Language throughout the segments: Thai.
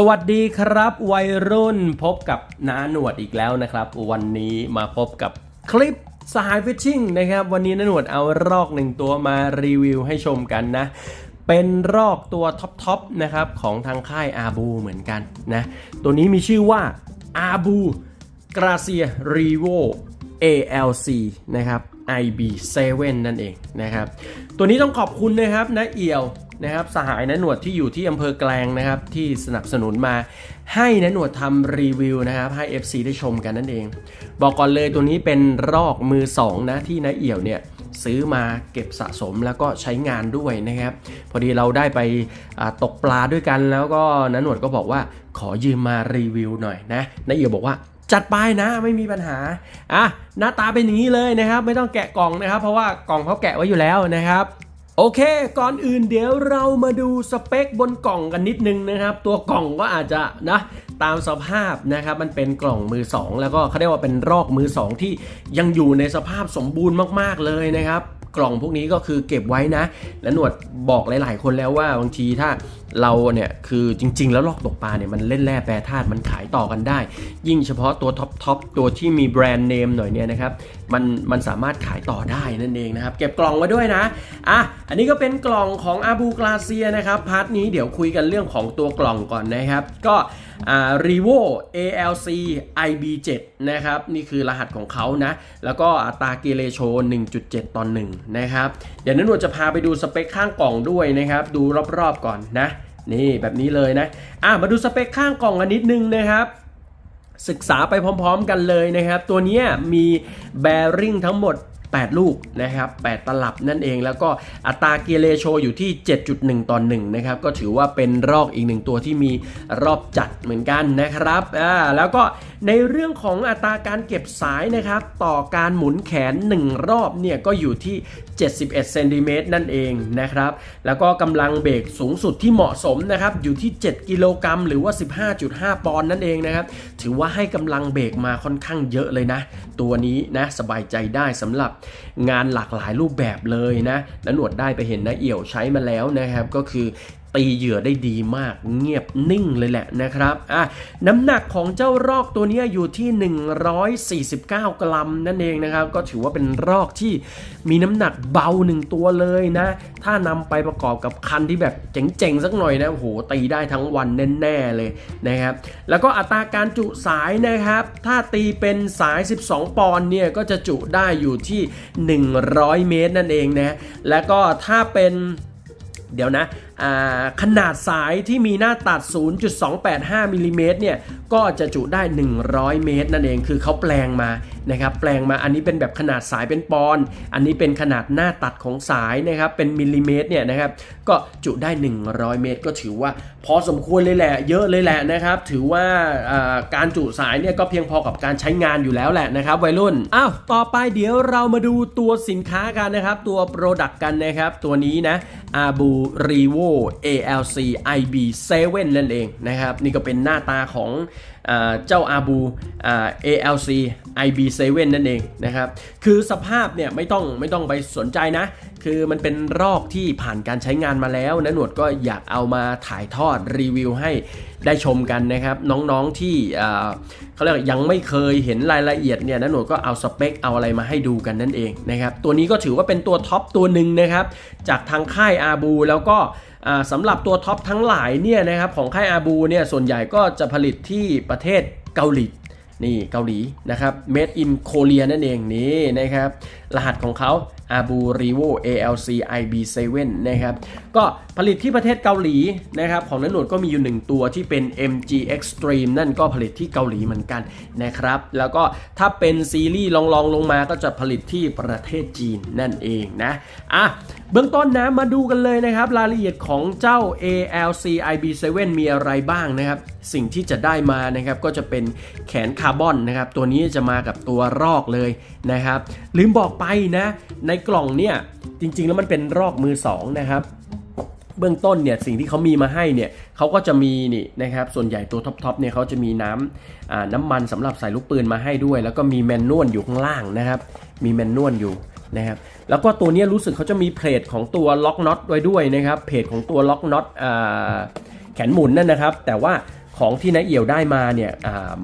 สวัสดีครับวัยรุ่นพบกับน้าหนวดอีกแล้วนะครับ วันนี้มาพบกับคลิปสหายฟิชชิ่งนะครับ วันนี้น้าหนวดเอารอกหนึ่งตัวมารีวิวให้ชมกันนะ เป็นรอกตัวท็อปๆนะครับของทางค่ายอาบูเหมือนกันนะ ตัวนี้มีชื่อว่าอาบูกราเซียรีโว ALC นะครับ IB7 นั่นเองนะครับ ตัวนี้ต้องขอบคุณนะครับนะเอี่ยว นะครับสหายนะหนวดที่อยู่ที่อำเภอแกลงนะครับที่สนับสนุนมา ให้นะหนวดทำรีวิวนะครับให้ FC ได้ชมกันนั่นเอง บอกก่อนเลยตัวนี้เป็นรอกมือสองนะที่นะเอี่ยวเนี่ยซื้อมาเก็บสะสมแล้วก็ใช้งานด้วยนะครับ พอดีเราได้ไปตกปลาด้วยกันแล้วก็นะหนวดก็บอกว่าขอยืมมารีวิวหน่อยนะนะเอี่ยวบอกว่าจัดไปนะไม่มีปัญหาอะหน้าตาเป็นอย่างนี้เลยนะครับ ไม่ต้องแกะกล่องนะครับ เพราะว่ากล่องเขาแกะไว้อยู่แล้วนะครับ โอเค ก่อนอื่นเดี๋ยวเรามาดูสเปคบนกล่องกันนิดนึงนะครับ ตัวกล่องก็อาจจะนะตามสภาพนะครับ มันเป็นกล่องมือ 2 แล้วก็เขาเรียกว่าเป็นรอกมือ 2 ที่ยังอยู่ในสภาพสมบูรณ์มากๆเลยนะครับ กล่องพวกนี้ก็คือเก็บไว้นะ และหนวดบอกหลาย ๆ คนแล้วว่าบางทีถ้าเราเนี่ยคือจริง ๆ แล้วลอกตกปลาเนี่ยมันเล่นแร่แปรธาตุมันขายต่อกันได้ ยิ่งเฉพาะตัวท็อปทอปตัวที่มีแบรนด์เนมหน่อยเนี่ยนะครับมันมันสามารถขายต่อได้นั่นเองนะครับ เก็บกล่องไว้ด้วยนะอะอันนี้ก็เป็นกล่องของอาบูกราเซียนะครับพาร์ทนี้เดี๋ยวคุยกันเรื่องของตัวกล่องก่อนนะครับ ก็ อ่า Revo ALC IB7 นะครับ นี่คือรหัสของเขานะ แล้วก็อัตราเกเรโช 1.7 ต่อ1นะครับ เดี๋ยวนั้นหนวจะพาไปดูสเปคข้างกล่องด้วยนะครับ ดูรอบๆก่อนนะ นี่แบบนี้เลยนะ อะมาดูสเปคข้างกล่องกันนิดนึงนะครับศึกษาไปพร้อมๆกันเลยนะครับ ตัวนี้มีแบริ่งทั้งหมด 8 ลูกนะครับ8ตลับนั่นเองแล้วก็อัตราเกียร์เรโชอยู่ที่ 7.1 ต่อ1นะครับก็ถือว่าเป็นรอกอีกหนึ่งตัวที่มีรอบจัดเหมือนกันนะครับอ่าแล้วก็ในเรื่องของอัตราการเก็บสายนะครับต่อการหมุนแขน 1 รอบเนี่ยก็อยู่ที่ 71เซนติเมตรนั่นเองนะครับแล้วก็กำลังเบรกสูงสุดที่เหมาะสมนะครับอยู่ที่ 7 กิโลกรัมหรือว่า 15.5 ปอนด์นั่นเองนะครับถือว่าให้กำลังเบรกมาค่อนข้างเยอะเลยนะ ตัวนี้นะสบายใจได้สำหรับงานหลากหลายรูปแบบเลยนะและหนวดได้ไปเห็นนะเอี่ยวใช้มาแล้วนะครับ ก็คือ ตีเหยื่อได้ดีมากเงียบนิ่งเลยแหละนะครับอะน้ำหนักของเจ้ารอกตัวนี้อยู่ที่ 149 กรัมนั่นเองนะครับ ก็ถือว่าเป็นรอกที่มีน้ำหนักเบาหนึ่งตัวเลยนะ ถ้านำไปประกอบกับคันที่แบบเจ๋งๆ สักหน่อยนะโอ้โหตีได้ทั้งวันแน่ๆเลยนะครับ แล้วก็อัตราการจุสายนะครับ ถ้าตีเป็นสาย 12 ปอนด์เนี่ยก็จะจุได้อยู่ที่ 100 เมตรนั่นเองนะ แล้วก็ถ้าเป็นเดี๋ยวนะ ขนาดสายที่มีหน้าตัด 0.285มิลลิเมตรเนี่ย ก็จะจุได้ 100 เมตร นั่นเอง คือเขาแปลงมานะครับ แปลงมา อันนี้เป็นแบบขนาดสายเป็นปอนด์อันนี้เป็นขนาดหน้าตัดของสายนะครับ เป็นมิลลิเมตรเนี่ยนะครับ ก็จุได้ 100 เมตร ก็ถือว่าพอสมควรเลยแหละ เยอะเลยแหละนะครับ ถือว่าการจุสายเนี่ยก็เพียงพอกับการใช้งานอยู่แล้วแหละนะครับวัยรุ่น อ้าว ต่อไปเดี๋ยวเรามาดูตัวสินค้ากันนะครับ ตัว Product กันนะครับ ตัวนี้นะ Abu Revo ALC IB7 นั่นเองนะครับ นี่ก็เป็นหน้าตาของเจ้า Abu อ่า ALC IB7 นั่นเองนะครับคือสภาพเนี่ยไม่ต้องไม่ต้องไปสนใจนะ คือมันเป็นรอกที่ผ่านการใช้งานมาแล้วนะหนวดก็อยากเอามาถ่ายทอดรีวิวให้ได้ชมกันนะครับ น้องๆที่เขาเรียกยังไม่เคยเห็นรายละเอียดเนี่ยนะหนวดก็เอาสเปคเอาอะไรมาให้ดูกันนั่นเองนะครับตัวนี้ก็ถือว่าเป็นตัวท็อปตัวหนึ่งนะครับจากทางค่ายอาบูแล้วก็สำหรับตัวท็อปทั้งหลายเนี่ยนะครับของค่ายอาบูเนี่ยส่วนใหญ่ก็จะผลิตที่ประเทศเกาหลีนี่เกาหลีนะครับ made in Korea นั่นเองนี่นะครับ รหัสของเขา Abu Revo ALC IB7 นะครับ ก็ผลิตที่ประเทศเกาหลีนะครับ ของนันหนวดก็มีอยู่หนึ่งตัวที่เป็น MG Extreme นั่นก็ผลิตที่เกาหลีเหมือนกันนะครับ แล้วก็ถ้าเป็นซีรีส์ลองๆลงมาก็จะผลิตที่ประเทศจีนนั่นเองนะ อะ เบื้องต้นนะ มาดูกันเลยนะครับ รายละเอียดของเจ้า ALC IB7 มีอะไรบ้างนะครับ สิ่งที่จะได้มานะครับก็จะเป็นแขนคาร์บอนนะครับ ตัวนี้จะมากับตัวรอกเลยนะครับ ลืมบอกไปนะ ในกล่องเนี่ยจริง ๆ แล้วมันเป็นรอกมือสองนะครับเบื้องต้นเนี่ยสิ่งที่เขามีมาให้เนี่ยเขาก็จะมีนี่นะครับส่วนใหญ่ตัวท็อปๆเนี่ยเขาจะมีน้ำน้ำมันสำหรับใส่ลูกปืนมาให้ด้วย แล้วก็มีแมนนวลอยู่ข้างล่างนะครับมีแมนนวลอยู่นะครับแล้วก็ตัวเนี้ยรู้สึกเขาจะมีเพลทของตัวล็อกน็อตไว้ด้วยนะครับเพจของตัวล็อกน็อตแขนหมุนนั่นนะครับ แต่ว่าของที่นายเอี่ยวได้มาเนี่ย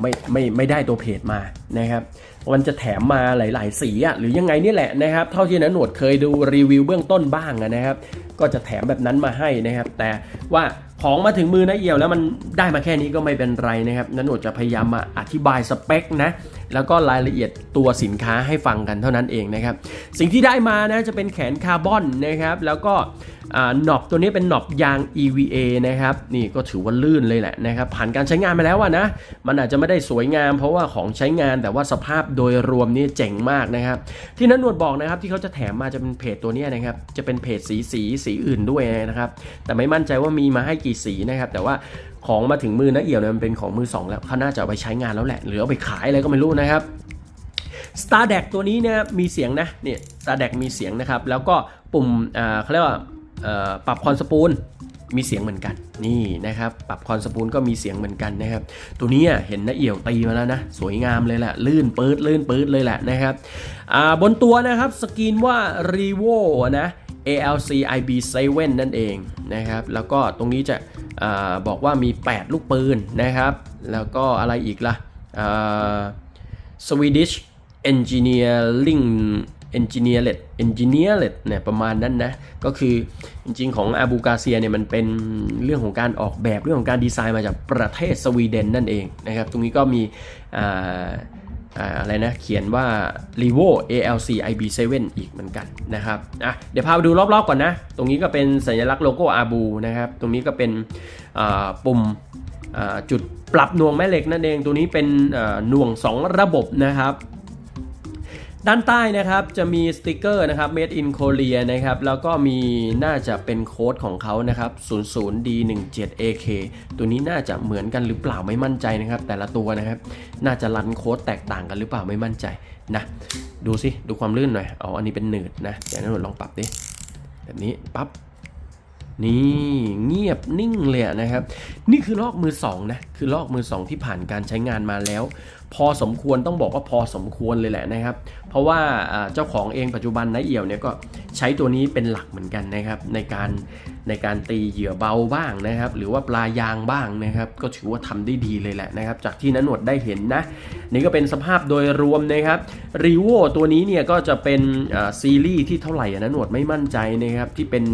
ไม่ไม่ไม่ได้ตัวเพจมานะครับ มันจะแถมมาหลาย ๆ สีอะหรือยังไงนี่แหละนะครับ เท่าที่นันหนวดเคยดูรีวิวเบื้องต้นบ้างะนะครับ ก็จะแถมแบบนั้นมาให้นะครับ แต่ว่าของมาถึงมือนะเอี่ยวแล้วมันได้มาแค่นี้ก็ไม่เป็นไรนะครับนันหนวดจะพยายามมาอธิบายสเปคนะแล้วก็รายละเอียดตัวสินค้าให้ฟังกันเท่านั้นเองนะครับสิ่งที่ได้มานะจะเป็นแขนคาร์บอนนะครับแล้วก็หนอบตัวนี้เป็นหนอบยาง EVA นะครับนี่ก็ถือว่าลื่นเลยแหละนะครับผ่านการใช้งานมาแล้วอะนะมันอาจจะไม่ได้สวยงาม เพราะว่าของใช้งานแต่ว่าสภาพโดยรวมนี่เจ๋งมากนะครับที่นันนวดบอกนะครับที่เขาจะแถมมาจะเป็นเพจตัวนี้นะครับจะเป็นเพจสีสีสีอื่นด้วยนะครับแต่ไม่มั่นใจว่ามีมาให้กี่สีนะครับแต่ว่า ของมาถึงมือนะเอี่ยวเนี่ยมันเป็นของมือสองแล้วเขาน่าจะเอาไปใช้งานแล้วแหละ หรือเอาไปขายอะไรก็ไม่รู้นะครับ Star d e c ตัวนี้เนี่ยมีเสียงนะเนี่ย Star d e c มีเสียงนะครับ แล้วก็ปุ่มอ่าเขาเรียกว่าอ่อปรับคอนสปูลมีเสียงเหมือนกันนี่นะครับ ปรับคอนสปูลก็มีเสียงเหมือนกันนะครับ ตัวนี้เห็นนะเอี่ยวตีมาแล้วนะ สวยงามเลยแหละ ลื่นปื๊ดลื่นปื๊ดเลยแหละนะครับอ่าบนตัวนะครับสกรีนว่า Revo นะ ALC IB7 นั่นเองนะครับ แล้วก็ตรงนี้จะอบอกว่ามี 8 ลูกปืนนะครับ แล้วก็อะไรอีกล่ะอ่า Swedish Engineering Engineered Engineered เนี่ยประมาณนั้นนะ ก็คือจริงๆของอาบูกาเซียเนี่ยมันเป็นเรื่องของการออกแบบเรื่องของการดีไซน์มาจากประเทศสวีเดนนั่นเองนะครับ ตรงนี้ก็มีอ่า อะไรนะ เขียนว่า r e v o ALC IB7 อีกเหมือนกันนะครับอะเดี๋ยวพาไปดูรอบๆก่อนนะ ตรงนี้ก็เป็นสัญลักษณ์โลโก้อาบูนะครับ ตรงนี้ก็เป็นปุ่มจุดปรับหน่วงแม่เหล็กนั่นเอง ตัวนี้เป็นหน่วง 2 ระบบนะครับ ด้านใต้นะครับจะมีสติกเกอร์นะครับ made in Korea นะครับแล้วก็มีน่าจะเป็นโค้ดของเขานะครับ 00D17AK ตัวนี้น่าจะเหมือนกันหรือเปล่าไม่มั่นใจนะครับ แต่ละตัวนะครับ น่าจะรันโค้ดแตกต่างกันหรือเปล่าไม่มั่นใจนะดูสิดูความลื่นหน่อยอ๋ออันนี้เป็นหนืดนะเดี๋ยวนั้นลองปรับดิแบบนี้ปั๊บนี่เงียบนิ่งเลยนะครับ นี่คือลอกมือสองนะคือลอกมือสองที่ผ่านการใช้งานมาแล้ว พอสมควรต้องบอกว่าพอสมควรเลยแหละนะครับ เพราะว่าเจ้าของเองปัจจุบันนายเอี่ยวเนี่ยก็ใช้ตัวนี้เป็นหลักเหมือนกันนะครับ ในการในการตีเหยื่อเบาบ้างนะครับ หรือว่าปลายางบ้างนะครับ ก็ถือว่าทำได้ดีเลยแหละนะครับ จากที่นันหนวดได้เห็นนะ นี่ก็เป็นสภาพโดยรวมนะครับรีโวตัวนี้เนี่ยก็จะเป็นซีรีส์ที่เท่าไหร่อะนหนวดไม่มั่นใจนะครับที่เป็น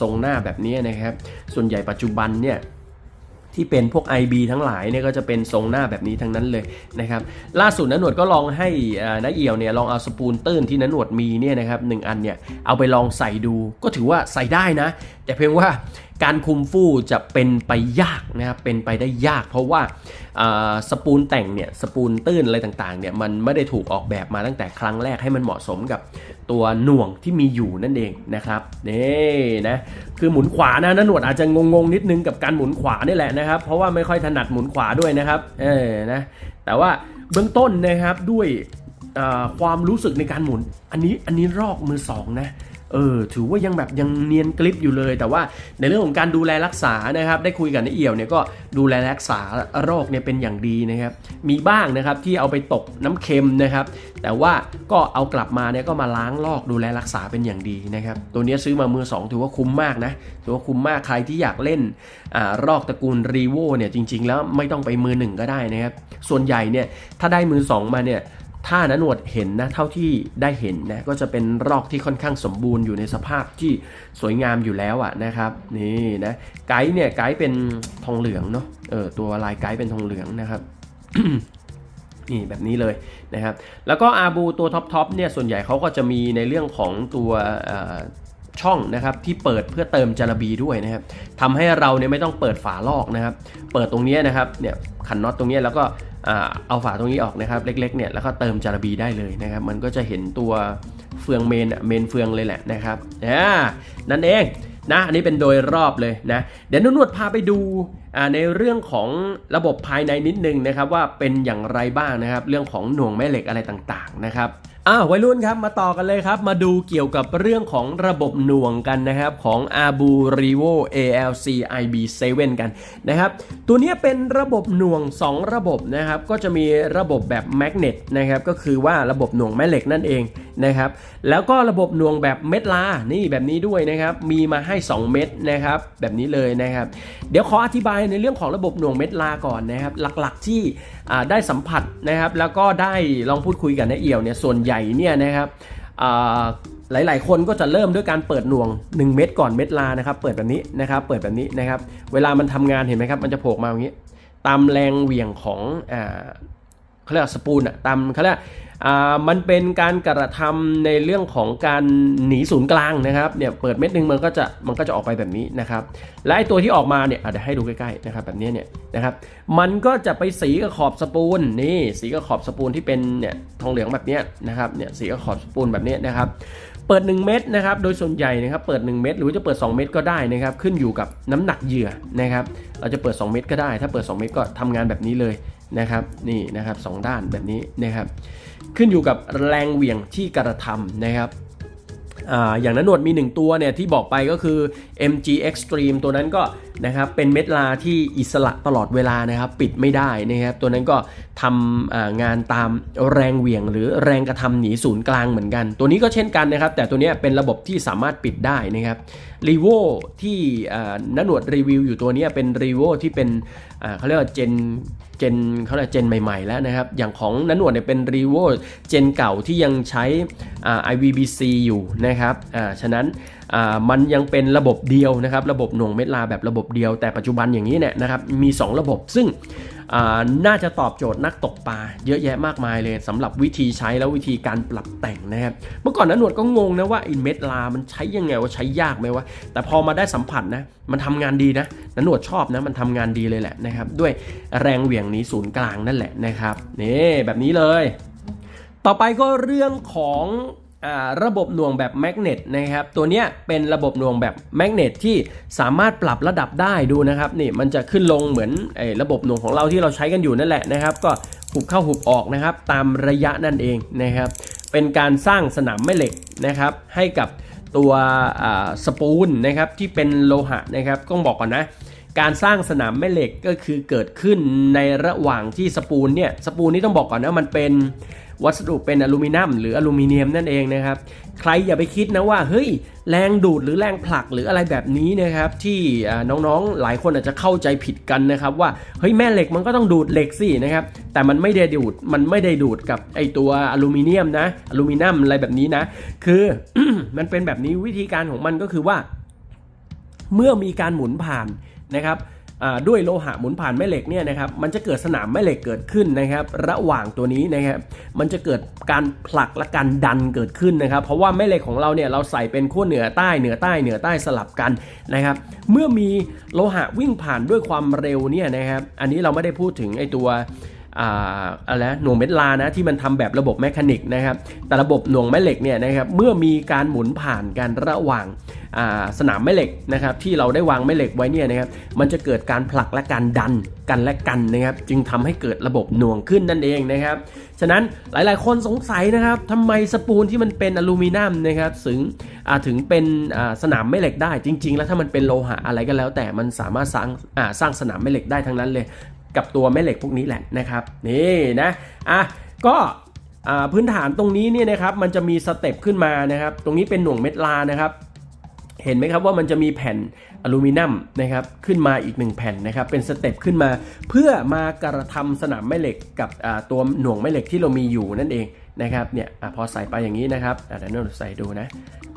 ทรงหน้าแบบนี้นะครับ ส่วนใหญ่ปัจจุบันเนี่ย ที่เป็นพวก IB ทั้งหลายเนี่ยก็จะเป็นทรงหน้าแบบนี้ทั้งนั้นเลยนะครับล่าสุดนันหนวดก็ลองให้น้าเอี่ยวเนี่ยลองเอาสปูนตื้นที่นันหนวดมีเนี่ยนะครับหนึ่งอันเนี่ยเอาไปลองใส่ดูก็ถือว่าใส่ได้นะ แต่เพียงว่า การคุมฟู่จะเป็นไปยากนะครับเป็นไปได้ยาก เพราะว่าสปูนแต่งเนี่ยสปูนตื้นอะไรต่างๆเนี่ยมันไม่ได้ถูกออกแบบมาตั้งแต่ครั้งแรกให้มันเหมาะสมกับตัวหน่วงที่มีอยู่นั่นเองนะครับนี่นะคือหมุนขวานะนันหนวดอาจจะงงๆนิดนึงกับการหมุนขวานี่แหละนะครับ เพราะว่าไม่ค่อยถนัดหมุนขวาด้วยนะครับเออนะแต่ว่าเบื้องต้นนะครับด้วยความรู้สึกในการหมุน อันนี้อันนี้รอกมือสองนะ เออถือว่ายังแบบยังเนียนกริปอยู่เลย แต่ว่าในเรื่องของการดูแลรักษานะครับ ได้คุยกับนายเอี่ยวเนี่ยก็ดูแลรักษาโรคเนี่ยเป็นอย่างดีนะครับ มีบ้างนะครับที่เอาไปตกน้ำเค็มนะครับ แต่ว่าก็เอากลับมาเนี่ยก็มาล้างลอกดูแลรักษาเป็นอย่างดีนะครับ ตัวนี้ซื้อมามือสองถือว่าคุ้มมากนะถือว่าคุ้มมากใครที่อยากเล่นอารอกตระกูลรีโวเนี่ยจริง ๆ แล้วไม่ต้องไปมือหนึ่งก็ได้นะครับส่วนใหญ่เนี่ยถ้าได้มือสองมาเนี่ย ถ้านะหนวดเห็นนะเท่าที่ได้เห็นนะก็จะเป็นรอกที่ค่อนข้างสมบูรณ์อยู่ในสภาพที่สวยงามอยู่แล้วอะนะครับนี่นะไกด์เนี่ยไกด์เป็นทองเหลืองเนาะเออตัวลายไกด์เป็นทองเหลืองนะครับนี่แบบนี้เลยนะครับ แล้วก็อาบูตัวท็อปทอปเนี่ยส่วนใหญ่เขาก็จะมีในเรื่องของตัวช่องนะครับที่เปิดเพื่อเติมจารบีด้วยนะครับทำให้เราเนี่ยไม่ต้องเปิดฝาลอกนะครับ เปิดตรงนี้นะครับเนี่ยขันน็อตตรงนี้แล้วก็ เอาฝาตรงนี้ออกนะครับเล็กๆเนี่ยแล้วก็เติมจารบีได้เลยนะครับ มันก็จะเห็นตัวเฟืองเมนเมนเฟืองเลยแหละนะครับอ่านั่นเองนะอันนี้เป็นโดยรอบเลยนะ เดี๋ยวนวดพาไปดูในเรื่องของระบบภายในนิดนึงนะครับ ว่าเป็นอย่างไรบ้างนะครับ เรื่องของหน่วงแม่เหล็กอะไรต่างๆนะครับ อ่าวัยรุ่นครับมาต่อกันเลยครับมาดูเกี่ยวกับเรื่องของระบบหน่วงกันนะครับของ Abu rivo ALC IB7 กันนะครับตัวนี้เป็นระบบหน่วง 2 ระบบนะครับก็จะมีระบบแบบแมกเนตนะครับก็คือว่าระบบหน่วงแม่เหล็กนั่นเอง นะครับ แล้วก็ระบบหน่วงแบบเม็ดลา นี่แบบนี้ด้วยนะครับ มีมาให้ 2 เม็ดนะครับ แบบนี้เลยนะครับ เดี๋ยวขออธิบายในเรื่องของระบบหน่วงเม็ดลาก่อนนะครับ หลักๆที่ได้สัมผัสนะครับ แล้วก็ได้ลองพูดคุยกับนายเอี่ยวเนี่ย ส่วนใหญ่เนี่ยนะครับหลาย ๆ คนก็จะเริ่มด้วยการเปิดหน่วง 1 เม็ดก่อนเม็ดลานะครับ เปิดแบบนี้นะครับ เปิดแบบนี้นะครับ เวลามันทำงานเห็นไหมครับ มันจะโผล่มาอย่างนี้ ตามแรงเหวี่ยงของ เขาเรียกสปูนอะตามเขาเรียกอ่ามันเป็นการกระทำในเรื่องของการหนีศูนย์กลางนะครับเนี่ยเปิดเม็ดหนึ่งมันก็จะมันก็จะออกไปแบบนี้นะครับและไอตัวที่ออกมาเนี่ยอะเดี๋ยวให้ดูใกล้ๆนะครับแบบนี้เนี่ยนะครับมันก็จะไปสีกับขอบสปูนนี่สีกับขอบสปูนที่เป็นเนี่ยทองเหลืองแบบนี้นะครับเนี่ยสีกับขอบสปูนแบบนี้นะครับเปิด 1 เม็ดนะครับโดยส่วนใหญ่นะครับเปิด 1 เม็ดหรือจะเปิด 2 เม็ดก็ได้นะครับขึ้นอยู่กับน้ำหนักเหยื่อนะครับเราจะเปิด 2 เม็ดก็ได้ ถ้าเปิด 2 เม็ดก็ทำงานแบบนี้เลย นะครับนี่นะครับสองด้านแบบนี้นะครับขึ้นอยู่กับแรงเหวี่ยงที่กระทำนะครับออย่างนั้นหนวดมี 1 ตัวเนี่ยที่บอกไปก็คือ MG Extreme ตัวนั้นก็นะครับเป็นเม็ดลาที่อิสระตลอดเวลานะครับปิดไม่ได้นะครับตัวนั้นก็ทำงานตามแรงเหวี่ยง หรือแรงกระทำหนีศูนย์กลางเหมือนกัน ตัวนี้ก็เช่นกันนะครับแต่ตัวนี้เป็นระบบที่สามารถปิดได้นะครับรีโวที่อ่านัหนวดรีวิวอยู่ตัวนี้เป็นรีโวที่เป็นเขาเรียกว่าเจนเจนเขาเรียกเจนใหม่ๆแล้วนะครับ อย่างของนันหนวดเนี่ยเป็นรีโวเจนเก่าที่ยังใช้อ่า IVBC อยู่นะครับอ่าฉะนั้นมันยังเป็นระบบเดียวนะครับ ระบบหน่วงเม็ดลาแบบระบบเดียวแต่ปัจจุบันอย่างนี้เนี่ยนะครับมี 2 ระบบซึ่ง น่าจะตอบโจทย์นักตกปลาเยอะแยะมากมายเลยสำหรับวิธีใช้แล้ววิธีการปรับแต่งนะครับเมื่อก่อนนันหนวดก็งงนะว่าไอ้เม็ดลา มันใช้ยังไงว่าใช้ยากไหมวะแต่พอมาได้สัมผัสนะมันทำงานดีนะนหนวดชอบนะมันทำงานดีเลยแหละนะครับด้วยแรงเหวี่ยงนี้ศูนย์กลางนั่นแหละนะครับนี่แบบนี้เลย ต่อไปก็เรื่องของ ระบบหน่วงแบบแมกเนตนะครับตัวนี้เป็นระบบหน่วงแบบแมกเนตที่สามารถปรับระดับได้ดูนะครับนี่มันจะขึ้นลงเหมือนอระบบหน่วงของเราที่เราใช้กันอยู่นั่นแหละนะครับ ก็หุบเข้าหุบออกนะครับ ตามระยะนั่นเองนะครับ เป็นการสร้างสนามแม่เหล็กนะครับ ให้กับตัวสปูนนะครับที่เป็นโลหะนะครับต้องบอกก่อนนะการสร้างสนามแม่เหล็กก็คือเกิดขึ้นในระหว่างที่สปูนเนี่ยสปูนนี่ต้องบอกก่อนนะมันเป็น วัสดุเป็นอลูมิเนียมหรืออลูมิเนียมนั่นเองนะครับ ใครอย่าไปคิดนะว่าเฮ้ยแรงดูดหรือแรงผลักหรืออะไรแบบนี้นะครับ ที่น้องๆหลายคนอาจจะเข้าใจผิดกันนะครับ ว่าเฮ้ยแม่เหล็กมันก็ต้องดูดเหล็กสินะครับแต่มันไม่ได้ดูดมันไม่ได้ดูดกับไอตัวอลูมิเนียมนะอลูมิเนียมอะไรแบบนี้นะ คือมันเป็นแบบนี้วิธีการของมันก็คือว่า เมื่อมีการหมุนผ่านนะครับ ด้วยโลหะหมุนผ่านแม่เหล็กเนี่ยนะครับมันจะเกิดสนามแม่เหล็กเกิดขึ้นนะครับ ระหว่างตัวนี้นะครับมันจะเกิดการผลักและการดันเกิดขึ้นนะครับ เพราะว่าแม่เหล็กของเราเนี่ยเราใส่เป็นขั้วเหนือใต้เหนือใต้เหนือใต้สลับกันนะครับ เมื่อมีโลหะวิ่งผ่านด้วยความเร็วเนี่ยนะครับ อันนี้เราไม่ได้พูดถึงไอตัว อะไรหน่วงเม็ดลานะที่มันทำแบบระบบแมคานิกนะครับแต่ระบบหน่วงแม่เหล็กเนี่ยนะครับเมื่อมีการหมุนผ่านกันระหว่างสนามแม่เหล็กนะครับที่เราได้วางแม่เหล็กไว้เนี่ยนะครับมันจะเกิดการผลักและการดันกันและกันนะครับจึงทำให้เกิดระบบหน่วงขึ้นนั่นเองนะครับฉะนั้นหลายๆ คนสงสัยนะครับทำไมสปูนที่มันเป็นอลูมิเนียมนะครับถึงถึงเป็นสนามแม่เหล็กได้จริง ๆ แล้วถ้ามันเป็นโลหะอะไรก็แล้ว แต่มันสามารถสร้างสร้างสนามแม่เหล็กได้ทั้งนั้นเลย กับตัวแม่เหล็กพวกนี้แหละนะครับนี่นะอะก็พื้นฐานตรงนี้เนี่ยนะครับมันจะมีสเต็ปขึ้นมานะครับ ตรงนี้เป็นหน่วงเม็ดลานะครับ เห็นไหมครับว่ามันจะมีแผ่นอลูมิเนียมนะครับขึ้นมาอีกหนึ่งแผ่นนะครับเป็นสเต็ปขึ้นมา เพื่อมากระทำสนามแม่เหล็กกับตัวหน่วงแม่เหล็กที่เรามีอยู่นั่นเองนะครับเนี่ยอพอใส่ไปอย่างนี้นะครับเดี๋ยวเราใส่ดูนะ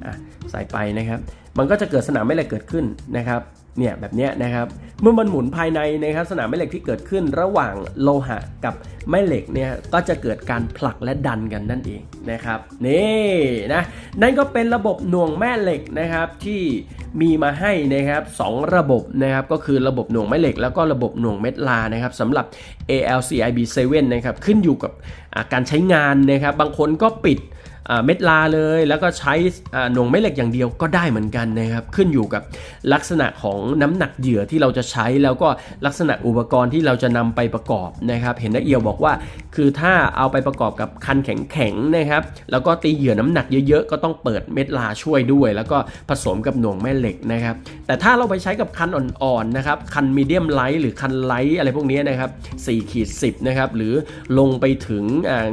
ะใส่ไปนะครับ มันก็จะเกิดสนามแม่เหล็กเกิดขึ้นนะครับ เนี่ยแบบนี้นะครับเมื่อมันหมุนภายในนะครับสนามแม่เหล็กที่เกิดขึ้นระหว่างโลหะกับแม่เหล็กเนี่ยก็จะเกิดการผลักและดันกันนั่นเองนะครับนี่นะนั่นก็เป็นระบบหน่วงแม่เหล็กนะครับที่มีมาให้นะครับสองระบบนะครับก็คือระบบหน่วงแม่เหล็ก แล้วก็ระบบหน่วงเม็ดลานะครับสำหรับ ALCIB7 นะครับขึ้นอยู่กับการใช้งานนะครับบางคนก็ปิด เม็ดลาเลย แล้วก็ใช้หน่วงแม่เหล็กอย่างเดียวก็ได้เหมือนกันนะครับ ขึ้นอยู่กับลักษณะของน้ำหนักเหยื่อที่เราจะใช้แล้วก็ลักษณะอุปกรณ์ที่เราจะนำไปประกอบนะครับ เห็นนักเอียวบอกว่า คือถ้าเอาไปประกอบกับคันแข็งๆนะครับ แล้วก็ตีเหยื่อน้ำหนักเยอะๆ ก็ต้องเปิดเม็ดลาช่วยด้วย แล้วก็ผสมกับหน่วงแม่เหล็กนะครับ แต่ถ้าเราไปใช้กับคันอ่อนๆนะครับ คันมีเดียมไลท์หรือคันไลท์อะไรพวกนี้นะครับ4ขีด10นะครับ หรือลงไปถึง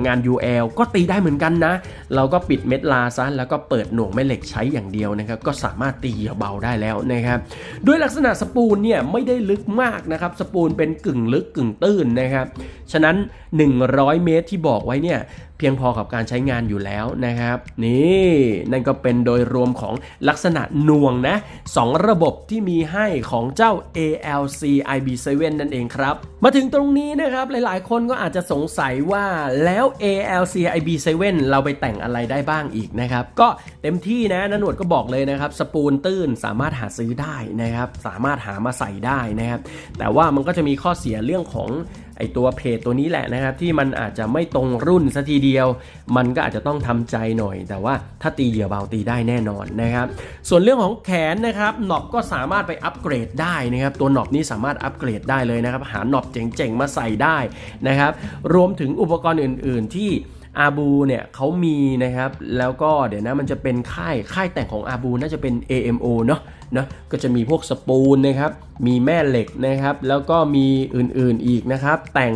งาน UL ก็ตีได้เหมือนกันนะ เราก็ปิดเม็ดลาซะแล้วก็เปิดหน่วงแม่เหล็กใช้อย่างเดียวนะครับ ก็สามารถตีเหยื่อเบาได้แล้วนะครับด้วยลักษณะสปูนเนี่ยไม่ได้ลึกมากนะครับ สปูนเป็นกึ่งลึกกึ่งตื้นนะครับ ฉะนั้น 100 เมตรที่บอกไว้เนี่ยเพียงพอกับการใช้งานอยู่แล้วนะครับ นี่นั่นก็เป็นโดยรวมของลักษณะน่วงนะสองระบบที่มีให้ของเจ้า ALC IB7 นั่นเองครับ มาถึงตรงนี้นะครับหลายๆ คนก็อาจจะสงสัยว่าแล้ว ALC IB7 เราไปแต่งอะไรได้บ้างอีกนะครับ ก็เต็มที่นะนันวดก็บอกเลยนะครับ สปูลตื้นสามารถหาซื้อได้นะครับ สามารถหามาใส่ได้นะครับ แต่ว่ามันก็จะมีข้อเสียเรื่องของ ไอตัวเพจตัวนี้แหละนะครับ ที่มันอาจจะไม่ตรงรุ่นซะทีเดียว มันก็อาจจะต้องทำใจหน่อย แต่ว่าถ้าตีเหยื่อเบาตีได้แน่นอนนะครับ ส่วนเรื่องของแขนนะครับหนอบก็สามารถไปอัปเกรดได้นะครับ ตัวหนอบนี้สามารถอัปเกรดได้เลยนะครับ หาหนอบเจ๋งๆมาใส่ได้นะครับ รวมถึงอุปกรณ์อื่น ๆ ที่อาบูเนี่ยเขามีนะครับ แล้วก็เดี๋ยวนะมันจะเป็นค่ายค่ายแต่งของอาบูน่าจะเป็น AMO เนาะ นะก็จะมีพวกสปูลนะครับ มีแม่เหล็กนะครับ แล้วก็มีอื่นๆอีกนะครับ แต่ง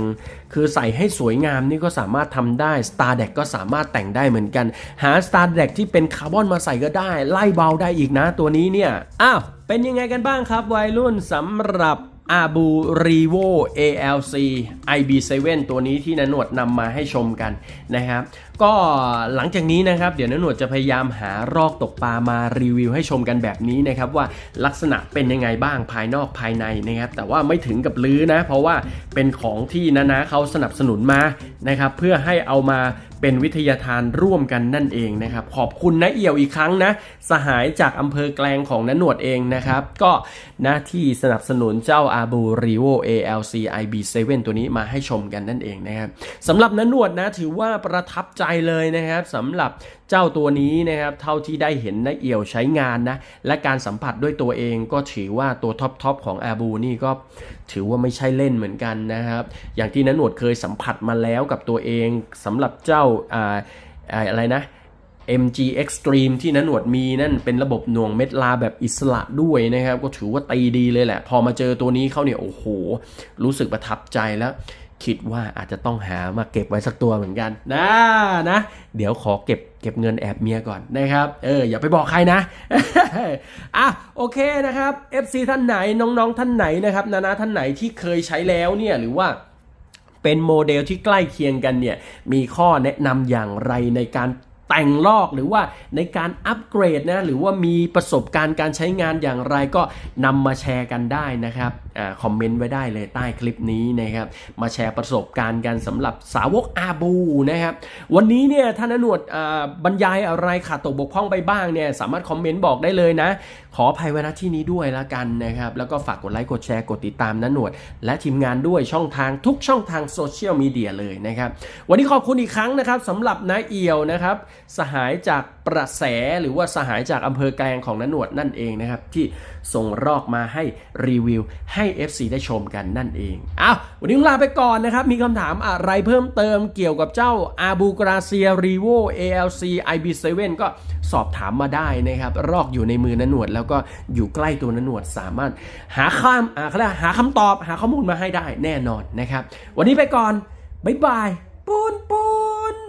คือใส่ให้สวยงามนี่ก็สามารถทำได้ Star d e c ก็สามารถแต่งได้เหมือนกัน หา Star d e c ที่เป็นคาร์บอนมาใส่ก็ได้ ไล่เบาได้อีกนะตัวนี้เนี่ย อ้าว เป็นยังไงกันบ้างครับ วัยรุ่นสำหรับอาบูรีโว ALC IB7 ตัวนี้ที่นหนวดนำมาให้ชมกันนะครับ ก็หลังจากนี้นะครับ เดี๋ยวนหนวดจะพยายามหารอกตกปลามารีวิวให้ชมกันแบบนี้นะครับว่าลักษณะเป็นยังไงบ้างภายนอกภายในนะครับ แต่ว่าไม่ถึงกับลื้อนะ เพราะว่าเป็นของที่นานาเขาสนับสนุนมานะครับ เพื่อให้เอามาเป็นวิทยาทานร่วมกันนั่นเองนะครับ ขอบคุณนะเอี่ยวอีกครั้งนะ สหายจากอำเภอแกลงของนหนวดเองนะครับ ก็หน้าที่สนับสนุนเจ้าอาบูรีโว ALC IB7 ตัวนี้มาให้ชมกันนั่นเองนะครับสำหรับนหนวดนะถือว่าประทับใจเลยนะครับสำหรับเจ้าตัวนี้นะครับเท่าที่ได้เห็นนะเอี่ยวใช้งานนะและการสัมผัสด้วยตัวเองก็ถือว่าตัวท็อปทอปของอาบูนี่ก็ถือว่าไม่ใช่เล่นเหมือนกันนะครับ อย่างที่นหนวดเคยสัมผัสมาแล้วกับตัวเองสำหรับเจ้าอาอาอะไรนะ MG Extreme ที่นันหนวดมีนั่นเป็นระบบหน่วงเม็ดลาแบบอิสระด้วยนะครับ ก็ถือว่าตีดีเลยแหละ พอมาเจอตัวนี้เขาเนี่ย โอ้โห รู้สึกประทับใจแล้ว คิดว่าอาจจะต้องหามาเก็บไว้สักตัวเหมือนกันนะนะ เดี๋ยวขอเก็บเก็บเงินแอบเมียก่อนนะครับ เอออย่าไปบอกใครนะอะโอเคนะครับ FC ท่านไหนน้องๆท่านไหนนะครับนานาท่านไหนที่เคยใช้แล้วเนี่ยหรือว่าเป็นโมเดลที่ใกล้เคียงกันเนี่ยมีข้อแนะนำอย่างไรในการแต่งลอกหรือว่าในการอัปเกรดนะหรือว่ามีประสบการณ์การใช้งานอย่างไรก็นำมาแชร์กันได้นะครับคอมเมนต์ไว้ได้เลยใต้คลิปนี้นะครับ มาแชร์ประสบการณ์กันสำหรับสาวกอาบูนะครับ วันนี้เนี่ยท่านอนวดอ่าบรรยายอะไรขาดตกบกพร่องไปบ้างเนี่ยสามารถคอมเมนต์บอกได้เลยนะ ขออภัยไว้ณที่นี้ด้วยละกันนะครับ แล้วก็ฝากกดไลค์กดแชร์กดติดตามนะหนวด และทีมงานด้วยช่องทางทุกช่องทางโซเชียลมีเดียเลยนะครับ วันนี้ขอบคุณอีกครั้งนะครับสำหรับน้าเอียวนะครับ สหายจากประแสหรือว่าสหายจากอำเภอแกลงของนหนวดนั่นเองนะครับที่ส่งรอกมาให้รีวิวให้ให้ FC ได้ชมกันนั่นเองเอาวันนี้ลาไปก่อนนะครับ มีคำถามอะไรเพิ่มเติมเกี่ยวกับเจ้าอาบูกราเซียรีโว ALC IB7 ก็สอบถามมาได้นะครับ รอกอยู่ในมือนหนวด แล้วก็อยู่ใกล้ตัวนหนวดสามารถหาคำอ่าเขาเรียกหาคำตอบหาข้อมูลมาให้ได้แน่นอนนะครับ วันนี้ไปก่อน บ๊ายบาย ปูนปูน